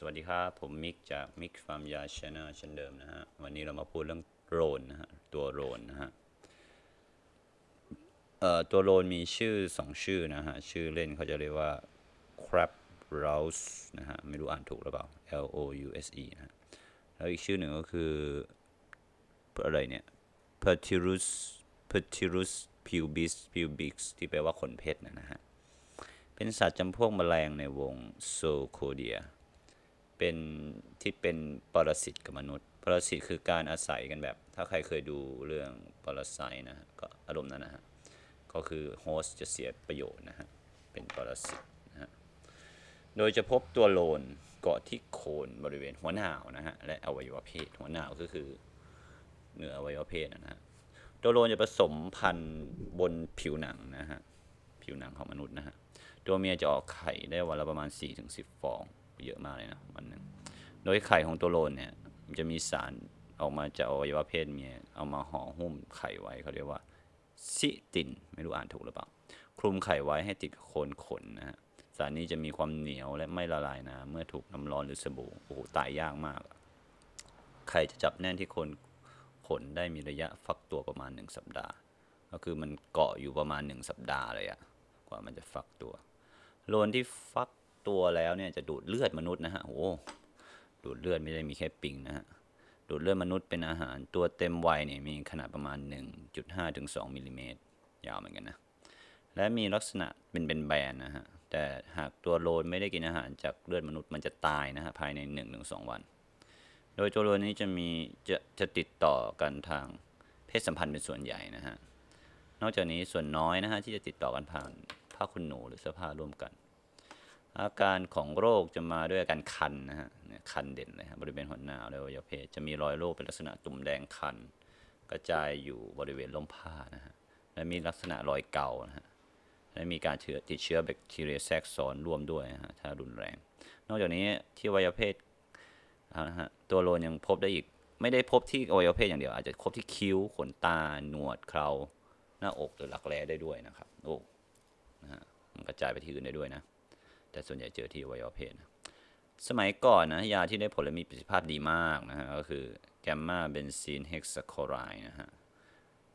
สวัสดีครับ ผมมิกจากมิกฟาร์มยาชนะเช่นเดิมนะฮะ วันนี้เรามาพูดเรื่องโรนนะฮะ ตัวโรนนะฮะเอ่อตัวโรนมีชื่อสองชื่อนะฮะ ชื่อเล่นเขาจะเรียกว่า crab rouse นะฮะ ไม่รู้อ่านถูกหรือเปล่า L O U S E นะฮะ แล้วอีกชื่อหนึ่งก็คือ อะไรเนี่ย Pertirus Pertirus pubis pubis ที่แปลว่าขนเพชรนะฮะ เป็นสัตว์จำพวกแมลงในวงโซโคเดีย เป็นที่เป็นปรสิตกับมนุษย์ ปรสิตคือการอาศัยกันแบบ ถ้าใครเคยดูเรื่องปรสัยนะฮะก็อารมณ์นั้นนะฮะก็คือโฮสต์จะเสียประโยชน์นะฮะเป็นปรสิตนะฮะโดยจะพบตัวโลนเกาะที่โคนบริเวณหัวหนาวนะฮะและอวัยวะเพศหัวหนาวก็คือเหนืออวัยวะเพศนะฮะตัวโลนจะผสมพันธุ์บนผิวหนังนะฮะผิวหนังของมนุษย์นะฮะตัวเมียจะออกไข่ได้วันละประมาณ 4-10 ฟอง เยอะมากเลยนะวันหนึ่งโดยไข่ของตัวโลนเนี่ยมันจะมีสารออกมาจากอวัยวะเพศเมียเอามาห่อหุ้มไข่ไว้เขาเรียกว่าซิติน ไม่รู้อ่านถูกหรือเปล่า คลุมไข่ไว้ให้ติดกับโคนขนนะฮะสารนี้จะมีความเหนียวและไม่ละลายน้ำเมื่อถูกน้ำร้อนหรือสบู่โอ้โหตายยากมาก ไข่จะจับแน่นที่โคนขนได้มีระยะฟักตัวประมาณ 1 สัปดาห์ ก็คือมันเกาะอยู่ประมาณ 1 สัปดาห์เลยอะกว่ามันจะฟักตัว โลนที่ฟัก ตัวแล้วเนี่ยจะดูดเลือดมนุษย์นะฮะโอ้โหดูดเลือดไม่ได้มีแค่ปิงนะฮะดูดเลือดมนุษย์เป็นอาหารตัวเต็มวัยเนี่ยมีขนาดประมาณ 1.5ถึง2มิลลิเมตรยาวเหมือนกันนะและมีลักษณะเป็นเป็นแบนนะฮะแต่หากตัวโลนไม่ได้กินอาหารจากเลือดมนุษย์มันจะตายนะฮะภายใน 1-2 วัน โดยตัวโลนนี้จะมีจะจะติดต่อกันทางเพศสัมพันธ์เป็นส่วนใหญ่นะฮะนอกจากนี้ส่วนน้อยนะฮะที่จะติดต่อกันผ่านผ้าขนหนูหรือเสื้อผ้าร่วมกัน อาการของโรคจะมาด้วยอาการคันนะฮะคันเด่นเลยฮะบริเวณหัวหน้าและอวัยวะเพศจะมีรอยโรคเป็นลักษณะตุ่มแดงคัน กระจายอยู่บริเวณล่มผ้านะฮะและมีลักษณะรอยเกานะฮะและมีการเชื้อติดเชื้อแบคทีเรียแทรกซ้อนร่วมด้วยนะฮะถ้ารุนแรง นอกจากนี้ที่อวัยวะเพศนะฮะตัวโลนยังพบได้อีกไม่ได้พบที่อวัยวะเพศอย่างเดียว อาจจะพบที่คิ้วขนตาหนวดเคราหน้าอกหรือหลักแร้ได้ด้วยนะครับโอ้นะฮะมันกระจายไปที่อื่นได้ด้วยนะ แต่ส่วนใหญ่เจอที่อวัยวะเพศนะสมัยก่อนนะยาที่ได้ผลและมีประสิทธิภาพดีมากนะฮะก็คือแกมมาเบนซีนเฮกซาโคไรนะฮะ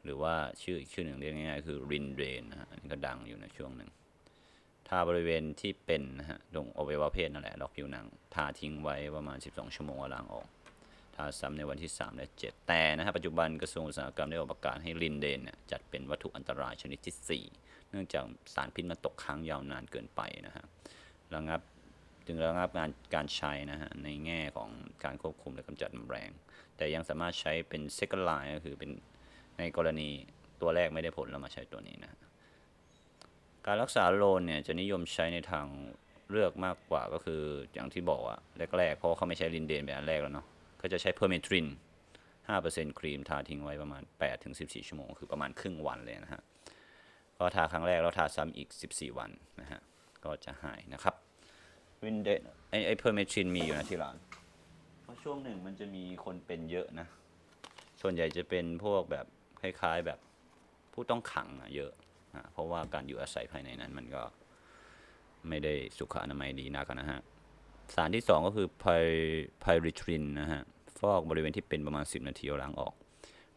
หรือว่าชื่ออีกชื่อหนึ่งเรียกง่ายๆคือรินเดรนนะฮะอันนี้ก็ดังอยู่ในช่วงหนึ่งทาบริเวณที่เป็นนะฮะตรงอวัยวะเพศนั่นแหละรอบผิวหนัง ทาทิ้งไว้ประมาณ 12 ชั่วโมงแล้วล้างออก ทาซ้ำในวันที่ 3 และ 7 แต่นะฮะปัจจุบันกระทรวงอุตสาหกรรมได้ออกประกาศให้ลินเดนเนี่ยจัดเป็นวัตถุอันตรายชนิดที่ 4 เนื่องจากสารพิษมันตกค้างยาวนานเกินไปนะฮะ ระงับจึงระงับงานการใช้นะฮะในแง่ของการควบคุมและกำจัดแมลงแต่ยังสามารถใช้เป็น second line ก็คือเป็นในกรณีตัวแรกไม่ได้ผลเรามาใช้ตัวนี้นะ การรักษาโลนเนี่ยจะนิยมใช้ในทางเลือกมากกว่าก็คืออย่างที่บอกอะแรกๆ เพราะเขาไม่ใช้ลินเดนเป็นอันแรกแล้วเนาะก็จะใช้เพอร์เมทริน5%ครีมทาทิ้งไว้ประมาณ 8-14 ชั่วโมง คือประมาณครึ่งวันเลยนะฮะ ก็ทาครั้งแรกแล้วทาซ้ำอีก 14 วันนะฮะ ก็จะหายนะครับวินเดไอไอเพอร์เมทรินมีอยู่นะที่ร้าน เพราะช่วงหนึ่งมันจะมีคนเป็นเยอะนะ ส่วนใหญ่จะเป็นพวกแบบคล้ายๆแบบผู้ต้องขังอะเยอะนะเพราะว่าการอยู่อาศัยภายในนั้นมันก็ไม่ได้สุขอนามัยดีนักนะฮะ สารที่ 2 ก็คือไพไพริทรินนะฮะ ฟอกบริเวณที่เป็นประมาณ 10 นาทีเอาล้างออก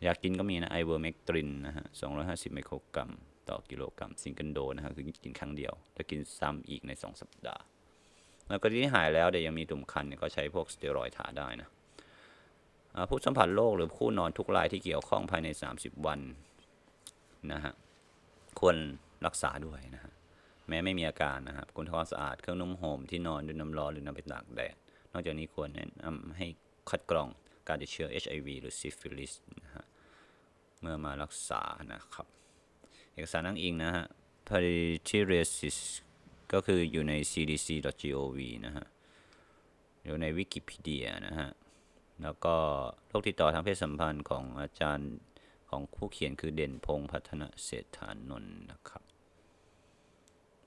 อยากกินก็มีนะไอเวอร์เมกตรินนะฮะ 250 ไมโครกรัม ต่อกิโลกรัมซิงเกิลโดนะฮะคือกินครั้งเดียวแล้วกินซ้ำอีกใน 2 สัปดาห์ แล้วก็ที่หายแล้วแต่ยังมีตุ่มคันก็ใช้พวกสเตียรอยด์ทาได้นะผู้สัมผัสโรคหรือคู่นอนทุกรายที่เกี่ยวข้องภายใน 30 วันนะฮะควรรักษาด้วยนะฮะแม้ไม่มีอาการนะครับควรทำความสะอาดเครื่องนุ่มห่มที่นอนด้วยน้ำร้อนหรือนำไปตากแดดนอกจากนี้ควรแนะนำให้คัดกรองการติดเชื้อ HIV หรือซิฟิลิสนะฮะเมื่อมารักษานะครับ เอกสารอ้างอิงนะฮะ p a r i t i r i a s i s ก็คืออยู่ใน cdc.gov นะฮะอยู่ในวิกิพีเดียนะฮะ แล้วก็โรคติดต่อทางเพศสัมพันธ์ของอาจารย์ของผู้เขียนคือเด่นพงพัฒนเศรษฐานนท์นะครับ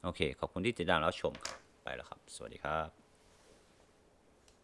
โอเค ขอบคุณที่ติดตามรับชมครับ ไปแล้วครับ สวัสดีครับ